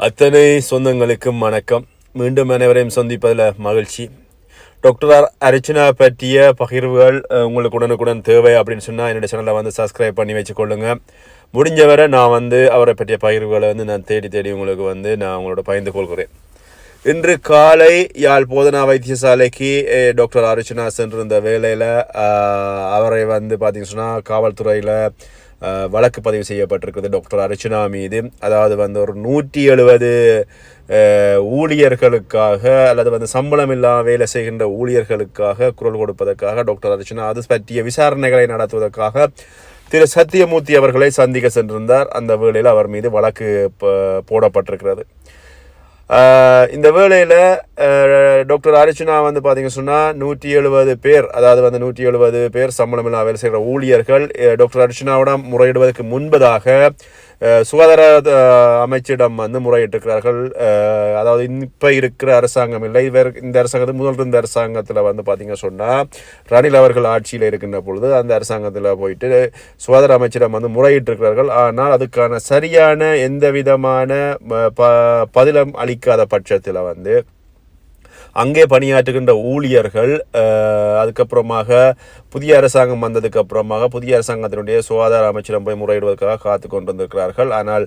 அத்தனை சொந்தங்களுக்கும் வணக்கம். மீண்டும் அனைவரையும் சந்திப்பதில் மகிழ்ச்சி. டாக்டர் அர்- அர்ச்சனா பற்றிய பகிர்வுகள் உங்களுக்கு உடனுக்குடன் தேவை அப்படின்னு சொன்னால் என்னுடைய சேனலை வந்து சப்ஸ்கிரைப் பண்ணி வச்சுக்கொள்ளுங்க. முடிஞ்ச வரை நான் வந்து அவரை பற்றிய பகிர்வுகளை வந்து நான் தேடி தேடி உங்களுக்கு வந்து நான் உங்களோட பகிர்ந்து கொள்கிறேன். இன்று காலை யாழ் போதனா வைத்தியசாலைக்கு டாக்டர் அர்ச்சனா சென்றிருந்த வேலையில் அவரை வந்து பார்த்திங்க சொன்னால் காவல்துறையில் வழக்கு பதிவு செய்யப்பட்டிருக்கிறது டாக்டர் அர்ச்சனா மீது. அதாவது வந்து ஒரு நூற்றி எழுபது ஊழியர்களுக்காக அல்லது வந்து சம்பளம் இல்லாமல் வேலை செய்கின்ற ஊழியர்களுக்காக குரல் கொடுப்பதற்காக டாக்டர் அர்ச்சனா அது பற்றிய விசாரணைகளை நடத்துவதற்காக திரு சத்தியமூர்த்தி அவர்களை சந்திக்க சென்றிருந்தார். அந்த வேளையில் அவர் மீது வழக்கு போடப்பட்டிருக்கிறது. இந்த வேளையில் டாக்டர் அரிச்சுனா வந்து பார்த்திங்க சொன்னால் நூற்றி எழுபது பேர் அதாவது வந்து நூற்றி எழுபது பேர் சம்பளம் இல்லாமல் வேலை செய்கிற ஊழியர்கள் டாக்டர் அரிச்சுனாவிடம் முறையிடுவதற்கு முன்பதாக சுகாதார அமைச்சிடம் வந்து முறையிட்டிருக்கிறார்கள். அதாவது இப்போ இருக்கிற அரசாங்கம் இல்லை வேறு இந்த அரசாங்கத்தில் முதல் இருந்த அரசாங்கத்தில் வந்து பார்த்திங்க சொன்னால் ரணில் அவர்கள் ஆட்சியில் இருக்கின்ற பொழுது அந்த அரசாங்கத்தில் போயிட்டு சுகாதார அமைச்சிடம் வந்து முறையிட்டிருக்கிறார்கள். ஆனால் அதுக்கான சரியான எந்த விதமான ப பதிலம் அளிக்காத பட்சத்தில் வந்து அங்கே பணியாற்றுகின்ற ஊழியர்கள் அதுக்கப்புறமாக புதிய அரசாங்கம் வந்ததுக்கு அப்புறமாக புதிய அரசாங்கத்தினுடைய சுகாதார அமைச்சரம் போய் முறையிடுவதற்காக காத்து கொண்டிருந்திருக்கிறார்கள். ஆனால்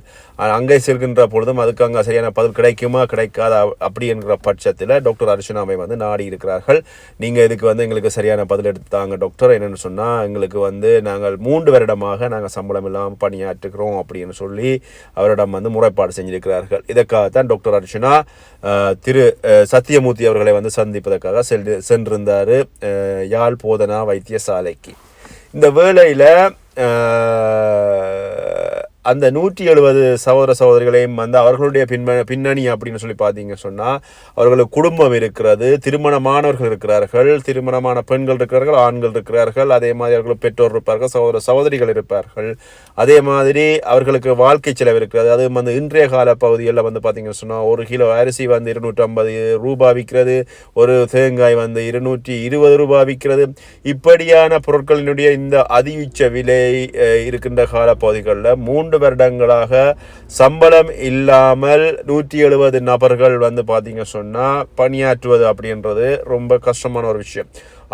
அங்கே செல்கின்ற பொழுதும் அதுக்கு அங்கே சரியான பதில் கிடைக்குமா கிடைக்காத அப்படி என்கிற பட்சத்தில் டாக்டர் அர்ச்சனாவை வந்து நாடி இருக்கிறார்கள். நீங்கள் இதுக்கு வந்து எங்களுக்கு சரியான பதில் எடுத்தாங்க டாக்டர். என்னென்னு சொன்னால் எங்களுக்கு வந்து நாங்கள் மூன்று வருடமாக நாங்கள் சம்பளம் இல்லாமல் பணியாற்றுகிறோம் அப்படின்னு சொல்லி அவரிடம் வந்து முறைப்பாடு செஞ்சிருக்கிறார்கள். இதற்காகத்தான் டாக்டர் அர்ச்சனா திரு சத்தியமூர்த்தி சத்தியமூர்த்தி அவர்களை வந்து சந்திப்பதற்காக சென்று சென்றிருந்தார் யாழ் போதனா வைத்தியசாலைக்கு. இந்த வேளையில் அந்த நூற்றி எழுபது சகோதர சகோதரிகளையும் வந்து அவர்களுடைய பின்ம பின்னணி அப்படின்னு சொல்லி பார்த்தீங்க சொன்னால் அவர்களுக்கு குடும்பம் இருக்கிறது திருமணமானவர்கள் இருக்கிறார்கள் திருமணமான பெண்கள் இருக்கிறார்கள் ஆண்கள் இருக்கிறார்கள் அதே மாதிரி அவர்களுக்கு பெற்றோர் இருப்பார்கள் சகோதர சகோதரிகள் இருப்பார்கள். அதே மாதிரி அவர்களுக்கு வாழ்க்கை செலவு இருக்கிறது. அது வந்து இன்றைய கால பகுதிகளில் வந்து பார்த்தீங்கன்னு சொன்னால் ஒரு கிலோ அரிசி வந்து இருநூற்றம்பது ரூபாய் விற்கிறது ஒரு தேங்காய் வந்து இருநூற்றி இருபது ரூபாய் விற்கிறது. இப்படியான பொருட்களினுடைய இந்த அதியுச்ச விலை இருக்கின்ற கால பகுதிகளில் மூன்று வருடங்களாக சம்பளம் இல்லாமல் நூற்றி எழுபது நபர்கள் வந்து பார்த்தீங்க சொன்னால் பணியாற்றுவது அப்படின்றது ரொம்ப கஷ்டமான ஒரு விஷயம்.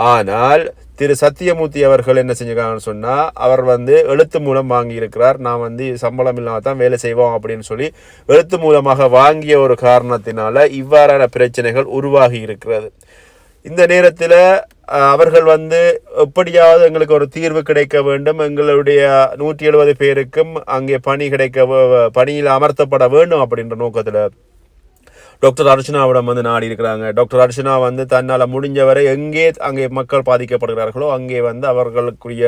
ஆனால் திரு சத்தியமூர்த்தி அவர்கள் என்ன செஞ்சிருக்காங்கன்னு சொன்னால் அவர் வந்து எழுத்து மூலம் வாங்கியிருக்கிறார். நான் வந்து சம்பளம் இல்லாமல் தான் வேலை செய்வோம் அப்படின்னு சொல்லி எழுத்து மூலமாக வாங்கிய ஒரு காரணத்தினால இவ்வாறான பிரச்சனைகள் உருவாகி இருக்கிறது. இந்த நேரத்தில் அவர்கள் வந்து எப்படியாவது எங்களுக்கு ஒரு தீர்வு கிடைக்க வேண்டும். எங்களுடைய நூற்றி எழுபது பேருக்கும் அங்கே பணி கிடைக்க பணியில் அமர்த்தப்பட வேண்டும் அப்படின்ற நோக்கத்தில் டாக்டர் அர்ச்சனாவிடம் வந்து நாடி இருக்கிறாங்க. டாக்டர் அர்ச்சனா வந்து தன்னால் முடிஞ்சவரை எங்கே அங்கே மக்கள் பாதிக்கப்படுகிறார்களோ அங்கே வந்து அவர்களுக்குரிய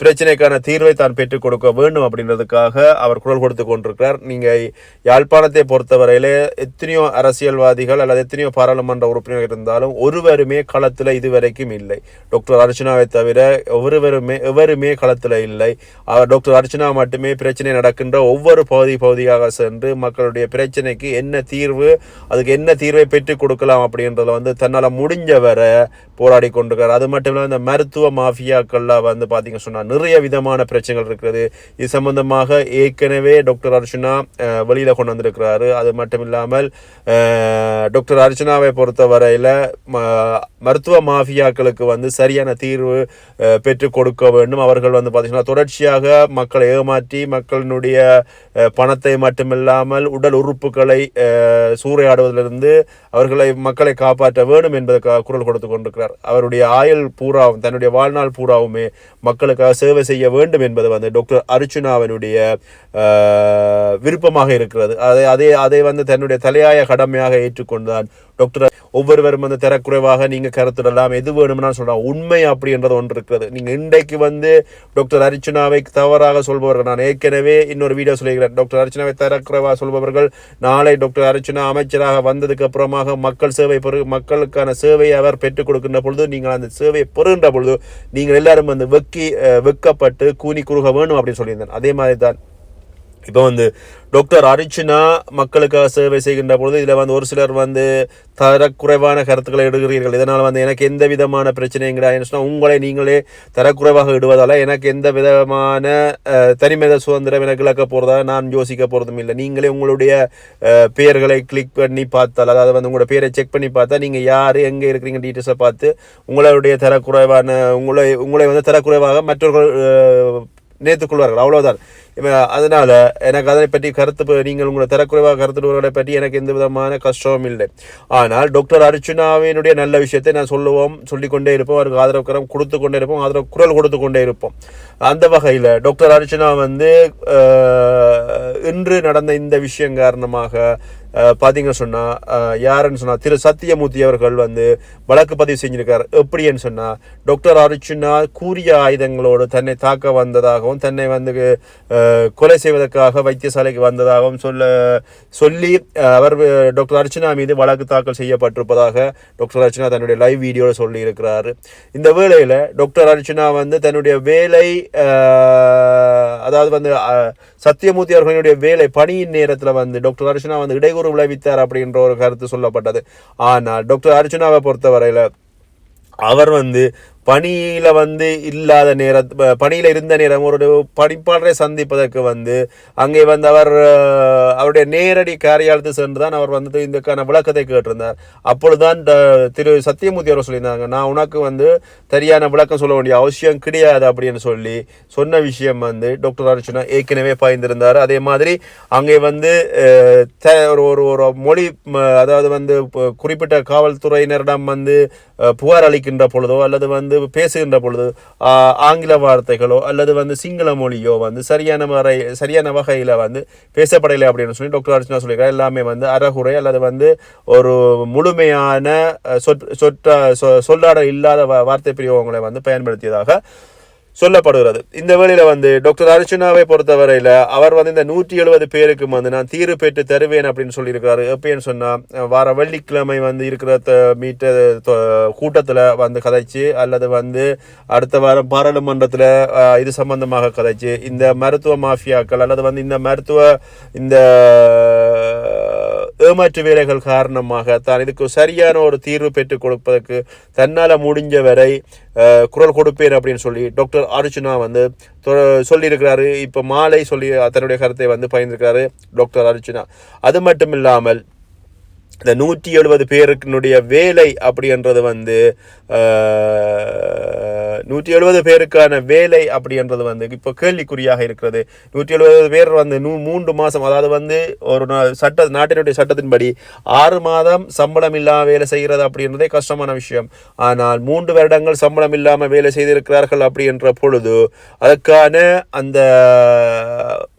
பிரச்சனைக்கான தீர்வை தான் பெற்றுக் கொடுக்க வேண்டும் அப்படின்றதுக்காக அவர் குரல் கொடுத்து கொண்டிருக்கிறார். நீங்கள் யாழ்ப்பாணத்தை பொறுத்தவரையிலே எத்தனையோ அரசியல்வாதிகள் அல்லது எத்தனையோ பாராளுமன்ற உறுப்பினர் இருந்தாலும் ஒருவருமே களத்தில் இதுவரைக்கும் இல்லை. டாக்டர் அர்ச்சனாவை தவிர ஒருவருமே எவருமே களத்தில் இல்லை. அவர் டாக்டர் அர்ச்சனா மட்டுமே பிரச்சனை நடக்கின்ற ஒவ்வொரு பகுதி பகுதியாக சென்று மக்களுடைய பிரச்சனைக்கு என்ன தீர்வு அதுக்கு என்ன தீர்வை பெற்றுக் கொடுக்கலாம் அப்படின்றத வந்து தன்னால் முடிஞ்ச வரை போராடி கொண்டிருக்கார் அது மட்டும் இல்லாமல் இந்த மருத்துவ மாஃபியாக்கள்லாம் வந்து பார்த்தீங்க சொன்னால் நிறைய விதமான பிரச்சனைகள் இருக்கிறது. இது சம்பந்தமாக ஏற்கனவே டாக்டர் அர்ச்சனா வெளியில் கொண்டு வந்திருக்கிறாரு. அது மட்டும் இல்லாமல் டாக்டர் அர்ச்சனாவை பொறுத்த வரையில் ம- மருத்துவ மாஃபியாக்களுக்கு வந்து சரியான தீர்வு பெற்று பெற்றுக் கொடுக்க வேண்டும். அவர்கள் வந்து பார்த்திங்கன்னா தொடர்ச்சியாக மக்களை ஏமாற்றி மக்களினுடைய பணத்தை மட்டுமில்லாமல் உடல் உறுப்புகளை சூறையாடுவதிலிருந்து அவர்களை மக்களை காப்பாற்ற வேண்டும் என்பதற்காக குரல் கொடுத்து கொண்டிருக்கிறார். அவருடைய ஆயுள் பூராவும் தன்னுடைய வாழ்நாள் பூராவுமே மக்களுக்காக சேவை செய்ய வேண்டும் என்பது வந்து டாக்டர் அர்ஜுனாவினுடைய விருப்பமாக இருக்கிறது. அதை அதே அதை வந்து தன்னுடைய தலையாய கடமையாக ஏற்றுக்கொண்டுதான் டாக்டர் ஒவ்வொருவரும் வந்து தரக்குறைவாக நீங்கள் கருத்துடலாம். எது வேணும்னா சொல்கிறாங்க உண்மை அப்படின்றது ஒன்று இருக்கிறது. நீங்கள் இன்றைக்கு வந்து டாக்டர் அர்ச்சனாவை தவறாக சொல்பவர்கள். நான் ஏற்கனவே இன்னொரு வீடியோ சொல்லியிருக்கிறேன். டாக்டர் அர்ச்சனாவை தரக்குறைவாக சொல்பவர்கள் நாளை டாக்டர் அர்ச்சனா அமைச்சராக வந்ததுக்கு அப்புறமாக மக்கள் சேவை பெரு மக்களுக்கான சேவையை அவர் பெற்றுக் கொடுக்கின்ற பொழுது நீங்கள் அந்த சேவையை பெறுகின்ற பொழுது நீங்கள் எல்லாரும் வந்து வெக்கி வெக்கப்பட்டு கூனி குறுக வேணும் அப்படின்னு சொல்லியிருந்தேன். அதே மாதிரி தான் இப்போ வந்து டாக்டர் அரிச்சினா மக்களுக்காக சேவை செய்கின்ற பொழுது இதில் வந்து ஒரு சிலர் வந்து தரக்குறைவான கருத்துக்களை இடுகிறீர்கள் இதனால் வந்து எனக்கு எந்த விதமான பிரச்சனையும் கிடையாது. உங்களை நீங்களே தரக்குறைவாக இடுவதால் எனக்கு எந்த விதமான தனிமத சுதந்திரம் எனக்கு இழக்க போகிறதா நான் யோசிக்க போகிறதும் இல்லை. நீங்களே உங்களுடைய பெயர்களை கிளிக் பண்ணி பார்த்தால் அதாவது வந்து உங்களோட பேரை செக் பண்ணி பார்த்தா நீங்கள் யார் எங்கே இருக்கிறீங்க டீட்டெயில்ஸை பார்த்து உங்களுடைய தரக்குறைவான உங்களை உங்களை வந்து தரக்குறைவாக மற்றவர்கள் நினைத்துக் கொள்வார்கள் அவ்வளவுதான் அதனால் எனக்கு அதை பற்றி கருத்து நீங்கள் உங்களை தரக்குறைவாக கருத்துடுவர்களை பற்றி எனக்கு எந்த விதமான கஷ்டமும் இல்லை. ஆனால் டாக்டர் அர்ச்சுனாவினுடைய நல்ல விஷயத்தை நான் சொல்லுவோம் சொல்லிக்கொண்டே இருப்போம் அவருக்கு ஆதரவு கரம் கொடுத்து கொண்டே இருப்போம் ஆதரவு குரல் கொடுத்து கொண்டே இருப்போம். அந்த வகையில் டாக்டர் அர்ச்சுனா வந்து இன்று நடந்த இந்த விஷயம் காரணமாக பார்த்தீங்கன்னு சொன்னால் யாருன்னு சொன்னால் திரு சத்தியமூர்த்தி அவர்கள் வந்து வழக்கு பதிவு செஞ்சிருக்கார். எப்படின்னு சொன்னால் டாக்டர் அர்ச்சுனா கூறிய ஆயுதங்களோடு தன்னை தாக்க வந்ததாகவும் தன்னை வந்து கொலை செய்வதற்காக வைத்தியசாலைக்கு வந்ததாகவும் சொல்ல சொல்லி அவர் டாக்டர் அர்ச்சனா மீது வழக்கு தாக்கல் செய்யப்பட்டிருப்பதாக டாக்டர் அர்ச்சனா தன்னுடைய லைவ் வீடியோவில் சொல்லியிருக்கிறார். இந்த வேளையில் டாக்டர் அர்ச்சனா வந்து தன்னுடைய வேலை அதாவது வந்து சத்தியமூர்த்தி அவர்களுடைய வேலை பணியின் நேரத்தில் வந்து டாக்டர் அர்ச்சனா வந்து இடையூறு விளைவித்தார் அப்படின்ற ஒரு கருத்து சொல்லப்பட்டது. ஆனால் டாக்டர் அர்ச்சனாவை பொறுத்தவரையில் அவர் வந்து பணியில் வந்து இல்லாத நேர பணியில் இருந்த நேரம் ஒரு பணிப்பாளரை சந்திப்பதற்கு வந்து அங்கே வந்து அவர் அவருடைய நேரடி காரியாலயத்தை சென்று தான் அவர் வந்து இதுக்கான விளக்கத்தை கேட்டிருந்தார். அப்பொழுதுதான் ட- திரு சத்தியமூர்த்தி அவர் சொல்லியிருந்தாங்க நான் உனக்கு வந்து சரியான விளக்கம் சொல்ல வேண்டிய அவசியம் கிடையாது அப்படின்னு சொல்லி சொன்ன விஷயம் வந்து டாக்டர் அர்ச்சனா ஏற்கனவே பாய்ந்திருந்தார் அதே மாதிரி அங்கே வந்து ஒரு ஒரு ஒரு மொழி அதாவது வந்து குறிப்பிட்ட காவல்துறையினரிடம் வந்து புகார் அளிக்கின்ற பொழுதோ அல்லது வந்து பேசுகின்ற பொழுது ஆங்கில வார்த்தைகளோ அல்லது வந்து சிங்கள மொழியோ வந்து சரியான முறை சரியான வகையில் வந்து பேசப்படலை அப்படின்னு சொல்லி டாக்டர் அர்ச்சனா சொல்லியிருக்காரு. எல்லாமே வந்து அறகுறை அல்லது வந்து ஒரு முழுமையான சொற் சொற்ற சொல்லாட சொல்லாடல் இல்லாத வார்த்தை பிரயோகங்களை வந்து பயன்படுத்தியதாக சொல்லப்படுகிறது. இந்த வேளையில் வந்து டாக்டர் அர்ச்சனாவை பொறுத்தவரையில் அவர் வந்து இந்த நூற்றி எழுபது பேருக்கு வந்து நான் தீர்வு பெற்று தருவேன் அப்படின்னு சொல்லியிருக்காரு எப்படின்னு சொன்னால் வார வெள்ளிக்கிழமை வந்து இருக்கிற த- மீட்ட தொ- வந்து கதைச்சு அல்லது வந்து அடுத்த வாரம் பாராளுமன்றத்தில் இது சம்பந்தமாக கதைச்சு இந்த மருத்துவ மாஃபியாக்கள் அல்லது வந்து இந்த மருத்துவ இந்த ஏமாற்று வேலைகள் காரணமாக தான் இதுக்கு சரியான ஒரு தீர்வு பெற்றுக் கொடுப்பதற்கு தன்னால் முடிஞ்ச வரை குரல் கொடுப்பேன் அப்படின்னு சொல்லி டாக்டர் அர்ஜுனா வந்து தொ- சொல்லியிருக்கிறாரு. இப்போ மாலை சொல்லி தன்னுடைய கருத்தை வந்து பயந்துருக்கிறாரு டாக்டர் அர்ஜுனா. அது மட்டும் இல்லாமல் இந்த நூற்றி எழுபது பேருக்கினுடைய வேலை அப்படின்றது வந்து நூற்றி எழுபது பேருக்கான வேலை அப்படின்றது வந்து இப்போ கேள்விக்குறியாக இருக்கிறது. நூற்றி எழுபது பேர் வந்து நூ மூன்று மாதம் அதாவது வந்து ஒரு சட்ட நாட்டினுடைய சட்டத்தின்படி ஆறு மாதம் சம்பளம் இல்லாமல் வேலை செய்கிறது அப்படின்றதே கஷ்டமான விஷயம். ஆனால் மூன்று வருடங்கள் சம்பளம் இல்லாமல் வேலை செய்திருக்கிறார்கள் அப்படின்ற பொழுது அதற்கான அந்த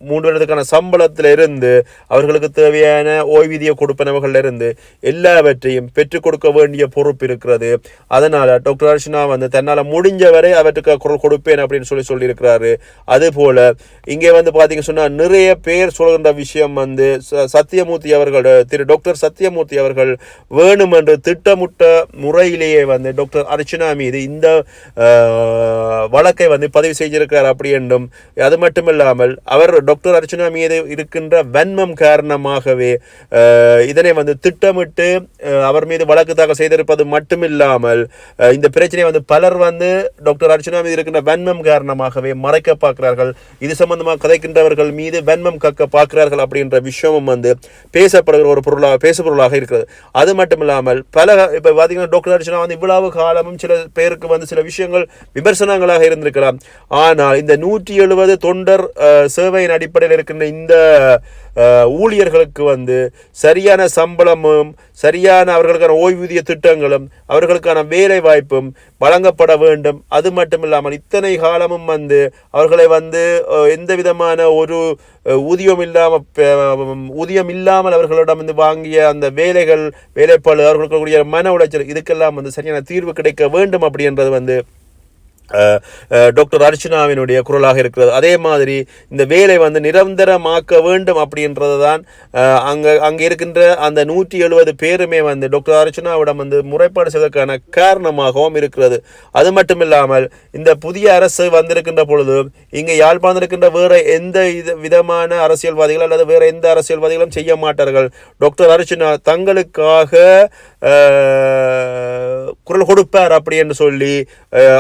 மூன்று வருடத்துக்கான சம்பளத்தில் இருந்து அவர்களுக்கு தேவையான ஓய்வூதிய கொடுப்பனவுகள்ல இருந்து எல்லாவற்றையும் பெற்றுக் கொடுக்க வேண்டிய பொறுப்பு இருக்கிறது. அதனால் டாக்டர் அர்ஷனா வந்து தன்னால் முடிஞ்ச வரை அவற்றுக்கு குரல் கொடுப்பேன் அப்படின்னு சொல்லி சொல்லியிருக்கிறாரு. அதுபோல் இங்கே வந்து பார்த்தீங்க சொன்னால் நிறைய பேர் சொல்கின்ற விஷயம் வந்து ச- சத்தியமூர்த்தி அவர்கள் திரு டாக்டர் சத்தியமூர்த்தி அவர்கள் வேணுமென்று திட்டமிட்ட முறையிலேயே வந்து டாக்டர் அர்ச்சனா மீது இந்த வழக்கை வந்து பதிவு செய்திருக்கிறார் அப்படி என்றும் அது மட்டுமில்லாமல் அவர் டாக்டர் அர்ச்சனா மீது இருக்கின்ற வன்மம் காரணமாகவே இதனை வந்து திட்டமிட்டு அவர் மீது வழக்கு தாக்கல் செய்திருப்பது மட்டுமில்லாமல் இந்த பிரச்சனையை வந்து பலர் வந்து டாக்டர் அர்ச்சனா மீது இருக்கின்ற வன்மம் காரணமாகவே மறைக்க பார்க்கிறார்கள். இது சம்பந்தமாக கதைக்கின்றவர்கள் மீது வன்மம் கக்க பார்க்கிறார்கள் அப்படின்ற விஷயமும் வந்து பேசப்படுகிற ஒரு பொருளாக பேசு பொருளாக இருக்கிறது. அது மட்டும் இல்லாமல் பல இப்போ பார்த்தீங்கன்னா டாக்டர் அர்ச்சனா வந்து இவ்வளவு காலமும் சில பேருக்கு வந்து சில விஷயங்கள் விமர்சனங்களாக இருந்திருக்கலாம். ஆனால் இந்த நூற்றி எழுபது தொண்டர் சேவையின் அடிப்படையில் இருக்கின்ற இந்த ஊழியர்களுக்கு வந்து சரியான சம்பளமும் சரியான அவர்களுக்கான ஓய்வூதிய திட்டங்களும் அவர்களுக்கான வேலை வாய்ப்பும் வழங்கப்பட வேண்டும். அது மட்டும் இல்லாமல் இத்தனை காலமும் வந்து அவர்களை வந்து எந்த விதமான ஒரு ஊதியம் இல்லாமல் ஊதியம் இல்லாமல் அவர்களிடம் வந்து வாங்கிய அந்த வேலைகள் வேலைப்பாடு அவர்களுக்கு கூடிய மன உளைச்சல் இதுக்கெல்லாம் வந்து சரியான தீர்வு கிடைக்க வேண்டும் அப்படின்றது வந்து டாக்டர் அர்ச்சனாவினுடைய குரலாக இருக்கிறது. அதே மாதிரி இந்த வேலை வந்து நிரந்தரமாக்க வேண்டும் அப்படின்றது தான் அங்கே அங்கே இருக்கின்ற அந்த நூற்றி எழுபது பேருமே வந்து டாக்டர் அர்ச்சனாவிடம் வந்து முறைப்பாடு செய்வதற்கான காரணமாகவும் இருக்கிறது. அது மட்டும் இல்லாமல் இந்த புதிய அரசு வந்திருக்கின்ற பொழுது இங்கே யாழ்ப்பாணம் இருக்கின்ற வேறு எந்த இது விதமான அரசியல்வாதிகள் அல்லது வேறு எந்த அரசியல்வாதிகளும் செய்ய மாட்டார்கள். டாக்டர் அர்ச்சனா தங்களுக்காக குரல் கொடுப்பார் அப்படி என்று சொல்லி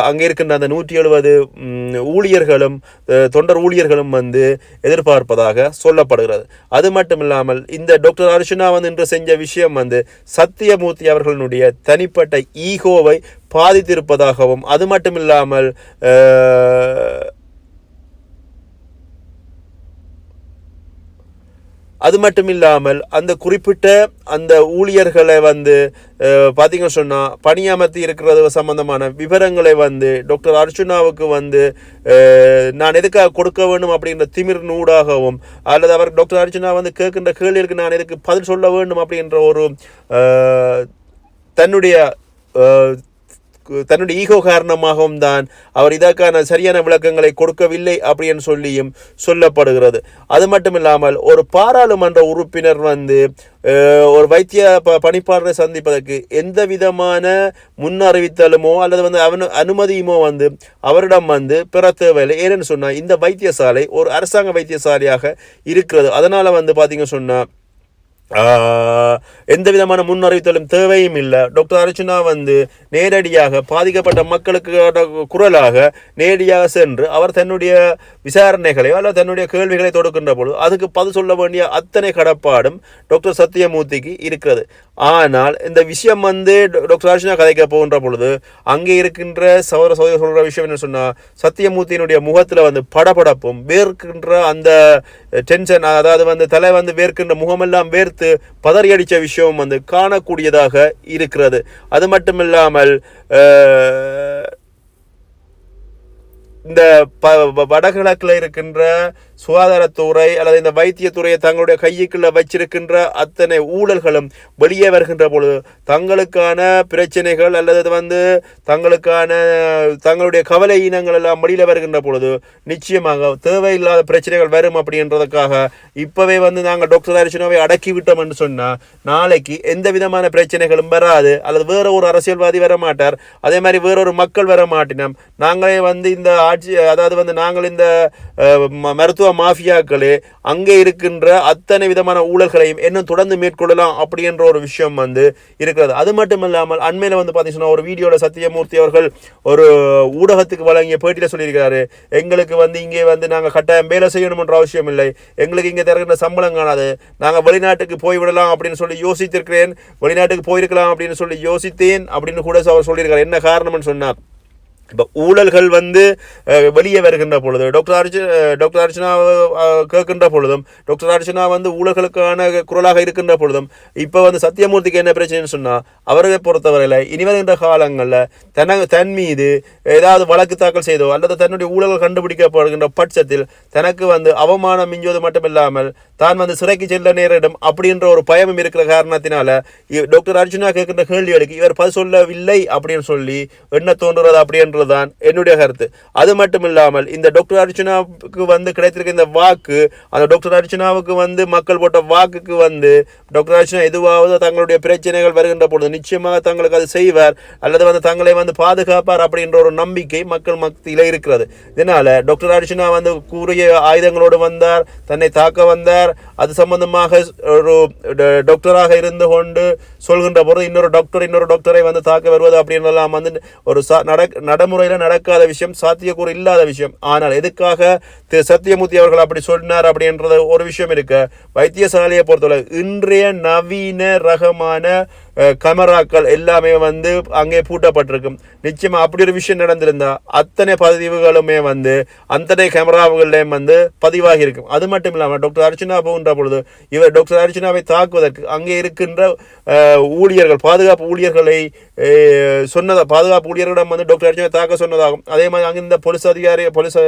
அங்கே இருக்கின்ற அந்த நூற்றி எழுபது ஊழியர்களும் தொண்டர் ஊழியர்களும் வந்து எதிர்பார்ப்பதாக சொல்லப்படுகிறது. அது மட்டும் இல்லாமல் இந்த டாக்டர் அர்ச்சனா வந்து இன்று செஞ்ச விஷயம் வந்து சத்தியமூர்த்தி அவர்களுடைய தனிப்பட்ட ஈகோவை பாதித்திருப்பதாகவும் அது மட்டும் இல்லாமல் அது மட்டும் இல்லாமல் அந்த குறிப்பிட்ட அந்த ஊழியர்களை வந்து அஹ், பார்த்தீங்கன்னு சொன்னால் பணியமர்த்தி இருக்கிறது சம்பந்தமான விவரங்களை வந்து டாக்டர் அர்ச்சுனாவுக்கு வந்து நான் எதுக்காக கொடுக்க வேண்டும் அப்படின்ற திமிர் நூடாகவும் அல்லது அவர் டாக்டர் அர்ச்சுனா வந்து கேட்கின்ற கேள்விகளுக்கு நான் எதுக்கு பதில் சொல்ல வேண்டும் அப்படின்ற ஒரு தன்னுடைய தன்னுடைய ஈகோ காரணமாகவும் தான் அவர் இதற்கான சரியான விளக்கங்களை கொடுக்கவில்லை அப்படின்னு சொல்லியும் சொல்லப்படுகிறது. அது மட்டும் இல்லாமல் ஒரு பாராளுமன்ற உறுப்பினர் வந்து ஒரு வைத்திய ப பணிப்பாளரை சந்திப்பதற்கு எந்த விதமான முன் அறிவித்தலுமோ அல்லது வந்து அவனு அனுமதியுமோ வந்து அவரிடம் வந்து பிற தேவையில்லை. ஏன்னு சொன்னால் இந்த வைத்தியசாலை ஒரு அரசாங்க வைத்தியசாலையாக இருக்கிறது. அதனால் வந்து பார்த்தீங்க சொன்னால் எந்த விதமான முன்னறிவித்தலும் தேவையும் இல்லை. டாக்டர் அர்ச்சனா வந்து நேரடியாக பாதிக்கப்பட்ட மக்களுக்கு குரலாக நேரடியாக சென்று அவர் தன்னுடைய விசாரணைகளை அல்லது தன்னுடைய கேள்விகளை தொடுக்கின்ற பொழுது அதுக்கு பதில் சொல்ல வேண்டிய அத்தனை கடப்பாடும் டாக்டர் சத்தியமூர்த்திக்கு இருக்கிறது. ஆனால் இந்த விஷயம் வந்து டாக்டர் அர்ச்சனா கதைக்க போகின்ற பொழுது அங்கே இருக்கின்ற சௌர சௌதர சொல்கிற விஷயம் என்ன சொன்னால் சத்தியமூர்த்தியினுடைய முகத்தில் வந்து படபடப்பும் வேர்க்கின்ற அந்த டென்ஷன் அதாவது வந்து தலை வந்து வேர்க்கின்ற முகமெல்லாம் வேர்த்து பதறி அடித்த விஷயம் வந்து காணக்கூடியதாக இருக்கிறது. அது மட்டும் இல்லாமல் வடகிழக்கில் இருக்கின்ற சுகாதாரத்துறை அல்லது இந்த வைத்தியத்துறையை தங்களுடைய கையுக்குள்ள வச்சிருக்கின்ற அத்தனை ஊழல்களும் வெளியே வருகின்ற பொழுது தங்களுக்கான பிரச்சனைகள் அல்லது வந்து தங்களுக்கான தங்களுடைய கவலை இனங்கள் எல்லாம் வெளியில் வருகின்ற பொழுது நிச்சயமாக தேவையில்லாத பிரச்சனைகள் வரும் அப்படின்றதுக்காக இப்போவே வந்து நாங்கள் டாக்டர் அரிசனாவை அடக்கி விட்டோம் என்று சொன்னால் நாளைக்கு எந்த விதமான பிரச்சனைகளும் வராது அல்லது வேற ஒரு அரசியல்வாதி வர மாட்டார் அதே மாதிரி வேறொரு மக்கள் வர மாட்டினோம் நாங்களே வந்து இந்த ஆட்சி அதாவது வந்து நாங்கள் இந்த ம- மருத்துவ மாஃபியாக்களே அங்கே இருக்கின்ற அத்தனை விதமான ஊழல்களையும் இன்னும் தொடர்ந்து மேற்கொள்ளலாம் அப்படின்ற ஒரு விஷயம் வந்து இருக்கிறது. அது மட்டும் இல்லாமல் அண்மையில் வந்து பார்த்தீங்கன்னா ஒரு வீடியோவில் சத்தியமூர்த்தி அவர்கள் ஒரு ஊடகத்துக்கு வழங்கிய பேட்டியில் சொல்லியிருக்கிறாரு எங்களுக்கு வந்து இங்கே வந்து நாங்கள் கட்டாயம் வேலை செய்யணும்ன்ற அவசியம் இல்லை. எங்களுக்கு இங்கே தருகின்ற சம்பளம் காணாது. நாங்கள் வெளிநாட்டுக்கு போய்விடலாம் அப்படின்னு சொல்லி யோசித்திருக்கிறேன். வெளிநாட்டுக்கு போயிருக்கலாம் அப்படின்னு சொல்லி யோசித்தேன் அப்படின்னு கூட அவர் சொல்லியிருக்காரு என்ன காரணம்னு சொன்னார் இப்போ ஊழல்கள் வந்து வெளியே வருகின்ற பொழுது டாக்டர் அர்ஜுன் டாக்டர் அர்ச்சனா கேட்கின்ற பொழுதும் டாக்டர் அர்ச்சனா வந்து ஊழல்களுக்கான குரலாக இருக்கின்ற பொழுதும் இப்போ வந்து சத்தியமூர்த்திக்கு என்ன பிரச்சனைன்னு சொன்னால் அவரை பொறுத்தவரையில் இனி வருகின்ற காலங்களில் தன தன் மீது ஏதாவது வழக்கு தாக்கல் செய்தோ அல்லது தன்னுடைய ஊழல்கள் கண்டுபிடிக்கப்படுகின்ற பட்சத்தில் தனக்கு வந்து அவமானம் மிஞ்சுவது மட்டும் இல்லாமல் தான் வந்து சிறைக்கு செல்ல நேரிடும் அப்படின்ற ஒரு பயமும் இருக்கிற காரணத்தினால இ- டாக்டர் அர்ஜுனா கேட்கின்ற கேள்விகளுக்கு இவர் பதில் சொல்லவில்லை அப்படின்னு சொல்லி என்ன தோன்றுறது தான் என்னுடைய கருத்து. அது மட்டும் இல்லாமல் இந்த டாக்டர் அர்ச்சனாவுக்கு வந்து கிடைத்திருக்க இந்த வாக்கு அந்த டாக்டர் அர்ச்சனாவுக்கு வந்து மக்கள் போட்ட வாக்குக்கு வந்து டாக்டர் அர்ச்சனா எதுவாவது தங்களுடைய பிரச்சனைகள் வருகின்ற பொழுது நிச்சயமாக தங்களுக்கு அது செய்வார் அல்லது வந்து தங்களை வந்து பாதுகாப்பார் அப்படின்ற ஒரு நம்பிக்கை மக்கள் மத்தியில் இருக்கிறது. இதனால டாக்டர் அர்ச்சனா வந்து கூறிய ஆயுதங்களோடு வந்தார் தன்னை தாக்க வந்தார். அது சம்பந்தமாக ஒரு ட- டாக்டராக இருந்து கொண்டு சொல்கின்ற பொழுது இன்னொரு டாக்டர் இன்னொரு டாக்டரை வந்து தாக்க வருவது அப்படின்றலாம் வந்து ஒரு சா- நடக் நடைமுறையில் நடக்காத விஷயம் சாத்தியக்கூறு இல்லாத விஷயம். ஆனால் எதுக்காக திரு சத்தியமூர்த்தி அவர்கள் அப்படி சொன்னார் அப்படின்றது ஒரு விஷயம் இருக்கு. வைத்தியசாலையை பொறுத்தவரை இன்றைய நவீன ரகமான கமராக்கள் எல்லாமே வந்து அங்கே பூட்டப்பட்டிருக்கும். நிச்சயமாக அப்படி ஒரு விஷயம் நடந்திருந்தால் அத்தனை பதிவுகளுமே வந்து அத்தனை கேமராவுகள்லையும் வந்து பதிவாகி இருக்கும் அது மட்டும் இல்லாமல் டாக்டர் அர்ச்சனா போகின்ற பொழுது இவர் டாக்டர் அர்ச்சனாவை தாக்குவதற்கு அங்கே இருக்கின்ற ஊழியர்கள் பாதுகாப்பு ஊழியர்களை சொன்னதாக பாதுகாப்பு ஊழியர்களிடம் வந்து டாக்டர் அர்ச்சனா தாக்க சொன்னதாகும். அதே மாதிரி அங்கே இந்த போலீஸ் அதிகாரி போலீஸ்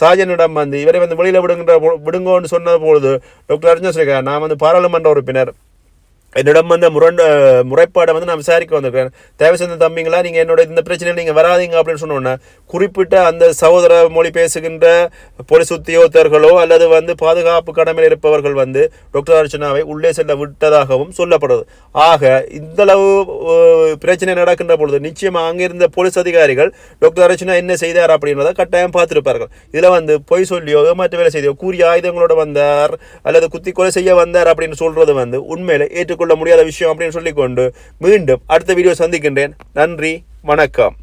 சாஜனிடம் வந்து இவரை வந்து வெளியில் விடுகின்ற பொ- விடுங்கோன்னு சொன்ன பொழுது டாக்டர் அர்ச்சனா சொல்லியிருக்காரு நான் வந்து பாராளுமன்ற உறுப்பினர். என்னிடம் வந்து முரண்ட முறைப்பாடை வந்து நான் விசாரிக்க வந்திருக்கேன். தயவு செய்த தம்பிங்களா? நீங்கள் என்னோட இந்த பிரச்சனையில் நீங்கள் வராதீங்க அப்படின்னு சொன்னோன்னே குறிப்பிட்ட அந்த சகோதர மொழி பேசுகின்ற போலீஸ் உத்தியோகத்தர்களோ அல்லது வந்து பாதுகாப்பு கடமையில் இருப்பவர்கள் வந்து டாக்டர் அர்ச்சனாவை உள்ளே செல்ல விட்டதாகவும் சொல்லப்படுது. ஆக இந்தளவு பிரச்சனை நடக்கின்ற பொழுது நிச்சயமாக அங்கே இருந்த போலீஸ் அதிகாரிகள் டாக்டர் அர்ச்சனா என்ன செய்தார் அப்படின்றத கட்டாயம் பார்த்துருப்பார்கள். இதில் வந்து பொய் சொல்லியோ மற்ற வேலை செய்தியோ கூறிய ஆயுதங்களோட வந்தார் அல்லது குத்தி கொலை செய்ய வந்தார் அப்படின்னு சொல்கிறது வந்து உண்மையில ஏற்றுக்கொள்ள முடியாத விஷயம் அப்படின்னு சொல்லிக்கொண்டு மீண்டும் அடுத்த வீடியோ சந்திக்கின்றேன். நன்றி வணக்கம்.